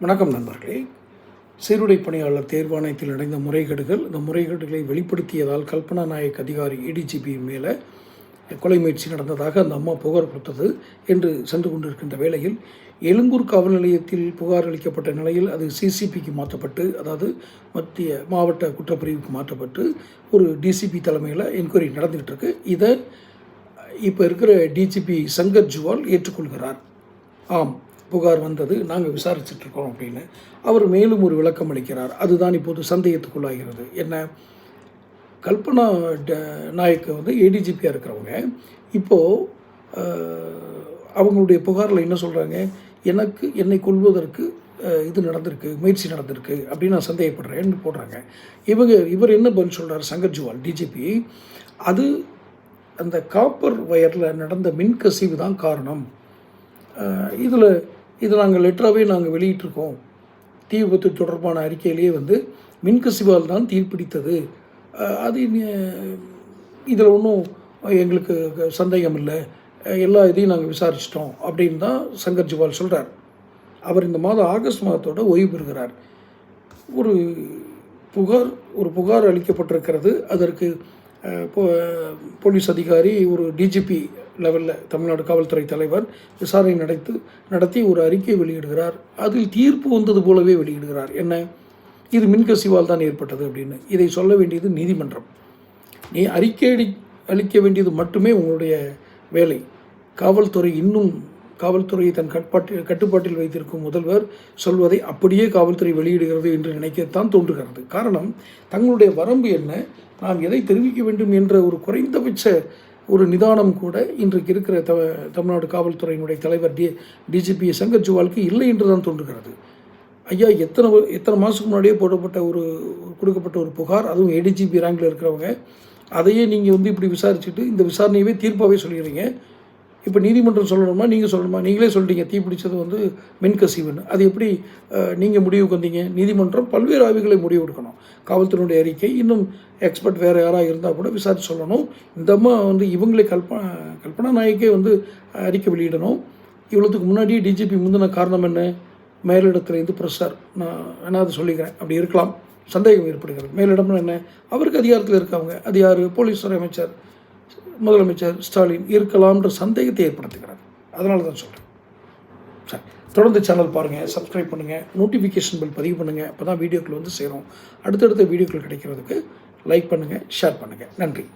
வணக்கம் நண்பர்களே. சீருடை பணியாளர் தேர்வாணையத்தில் நடந்த முறைகேடுகள் இந்த முறைகேடுகளை வெளிப்படுத்தியதால் கல்பனா நாயக் அதிகாரி ஏடிஜிபி மேலே கொலை முயற்சி நடந்ததாக அந்த அம்மா புகார் கொடுத்தது என்று சென்று கொண்டிருக்கின்ற வேளையில் எழும்பூர் காவல் நிலையத்தில் புகார் அளிக்கப்பட்ட நிலையில் அது சிசிபிக்கு மாற்றப்பட்டு அதாவது மத்திய மாவட்ட குற்றப்பிரிவுக்கு மாற்றப்பட்டு ஒரு டிசிபி தலைமையில் என்கொயரி நடந்துகிட்டு இருக்கு இதை இப்போ இருக்கிற டிஜிபி சங்கர் ஜுவால் ஏற்றுக்கொள்கிறார். ஆம் புகார் வந்தது நாங்கள் விசாரிச்சிட்ருக்கோம் அப்படின்னு. அவர் மேலும் ஒரு விளக்கம் அளிக்கிறார். அதுதான் இப்போது சந்தேகத்துக்குள்ளாகிறது. என்ன? கல்பனா ட- வந்து ஏடிஜிபியாக இருக்கிறவங்க. இப்போது அவங்களுடைய புகாரில் என்ன சொல்கிறாங்க எனக்கு என்னை கொள்வதற்கு இது நடந்திருக்கு முயற்சி நடந்திருக்கு அப்படின்னு நான் சந்தேகப்படுறேன்னு போடுறாங்க. இவங்க இவர் என்ன பதில் சொல்கிறார் சங்கர் ஜுவால் டிஜிபி அது அந்த காப்பர் ஒயரில் நடந்த மின்கசிவு தான் காரணம். இதில் இது நாங்கள் லெட்டராகவே நாங்கள் வெளியிட்டிருக்கோம். தீ விபத்து தொடர்பான அறிக்கையிலேயே வந்து மின்கசிவால் தான் தீப்பிடித்தது அது இதில் ஒன்றும் எங்களுக்கு சந்தேகம் இல்லை. எல்லா இதையும் நாங்கள் விசாரிச்சிட்டோம் அப்படின்னு தான் சங்கர் ஜிவால் சொல்கிறார் அவர் இந்த மாதம் ஆகஸ்ட் மாதத்தோட ஓய்வு பெறுகிறார். ஒரு புகார் ஒரு புகார் அளிக்கப்பட்டிருக்கிறது. அதற்கு போலீஸ் அதிகாரி ஒரு டிஜிபி லெவலில் தமிழ்நாடு காவல்துறை தலைவர் விசாரணை நடத்து நடத்தி ஒரு அறிக்கை வெளியிடுகிறார். அதில் தீர்ப்பு வந்தது போலவே வெளியிடுகிறார். என்ன? இது மின்கசிவால் தான் ஏற்பட்டது அப்படின்னு. இதை சொல்ல வேண்டியது நீதிமன்றம். நீ அறிக்கை அளிக்க வேண்டியது மட்டுமே உங்களுடைய வேலை. காவல்துறை இன்னும் காவல்துறையை தன் கட்பாட்டில் கட்டுப்பாட்டில் வைத்திருக்கும் முதல்வர் சொல்வதை அப்படியே காவல்துறை வெளியிடுகிறது என்று நினைக்கத்தான் தோன்றுகிறது. காரணம் தங்களுடைய வரம்பு என்ன? நாம் எதை தெரிவிக்க வேண்டும் என்ற ஒரு குறைந்தபட்ச ஒரு நிதானம் கூட இன்றைக்கு இருக்கிற த தமிழ்நாடு காவல்துறையினுடைய தலைவர் டி டிஜிபி சங்கர்ஜுவாலுக்கு இல்லை என்று தான் தோன்றுகிறது. ஐயா எத்தனை எத்தனை மாதத்துக்கு முன்னாடியே போடப்பட்ட ஒரு கொடுக்கப்பட்ட ஒரு புகார் அதுவும் ஏடிஜிபி ரேங்கில் இருக்கிறவங்க. அதையே நீங்கள் வந்து இப்படி விசாரிச்சுட்டு இந்த விசாரணையவே தீர்ப்பாகவே சொல்லிடுறீங்க. இப்போ நீதிமன்றம் சொல்லணுமா? நீங்கள் சொல்லணுமா? நீங்களே சொல்லிட்டீங்க தீ பிடிச்சது வந்து மின்கசிவுன்னு. அது எப்படி நீங்கள் முடிவுக்கு வந்தீங்க? நீதிமன்றம் பல்வேறு ஆய்வுகளை முடிவு எடுக்கணும் காவல்துறையினுடைய அறிக்கை. இன்னும் எக்ஸ்பர்ட் வேறு யாராக இருந்தால் கூட விசாரித்து சொல்லணும். இந்த அம்மா வந்து இவங்களே கல்பனா கல்பனா நாயக்கே வந்து அறிக்கை வெளியிடணும். இவ்வளோத்துக்கு முன்னாடி டிஜிபி முந்தின காரணம் என்ன? மேலிடத்துலேருந்து ப்ரெஷர். நான் வேணா அதை சொல்லிக்கிறேன். அப்படி இருக்கலாம். சந்தேகம் ஏற்படுகிறது. மேலிடம்னு என்ன? அவருக்கு அதிகாரத்தில் இருக்கவங்க. அது யார்? போலீஸ் துறை அமைச்சர். முதலமைச்சர் ஸ்டாலின் இருக்கலாம்ன்ற சந்தேகத்தை ஏற்படுத்துகிறார். அதனால தான் சொல்கிறேன் சரி தொடர்ந்து சேனல் பாருங்கள் சப்ஸ்கிரைப் பண்ணுங்கள் நோட்டிஃபிகேஷன் பில் பதிவு பண்ணுங்கள் அப்போ தான் வீடியோக்கள் வந்து சேரும். அடுத்தடுத்த வீடியோக்கள் கிடைக்கிறதுக்கு லைக் பண்ணுங்கள் ஷேர் பண்ணுங்கள் நன்றி.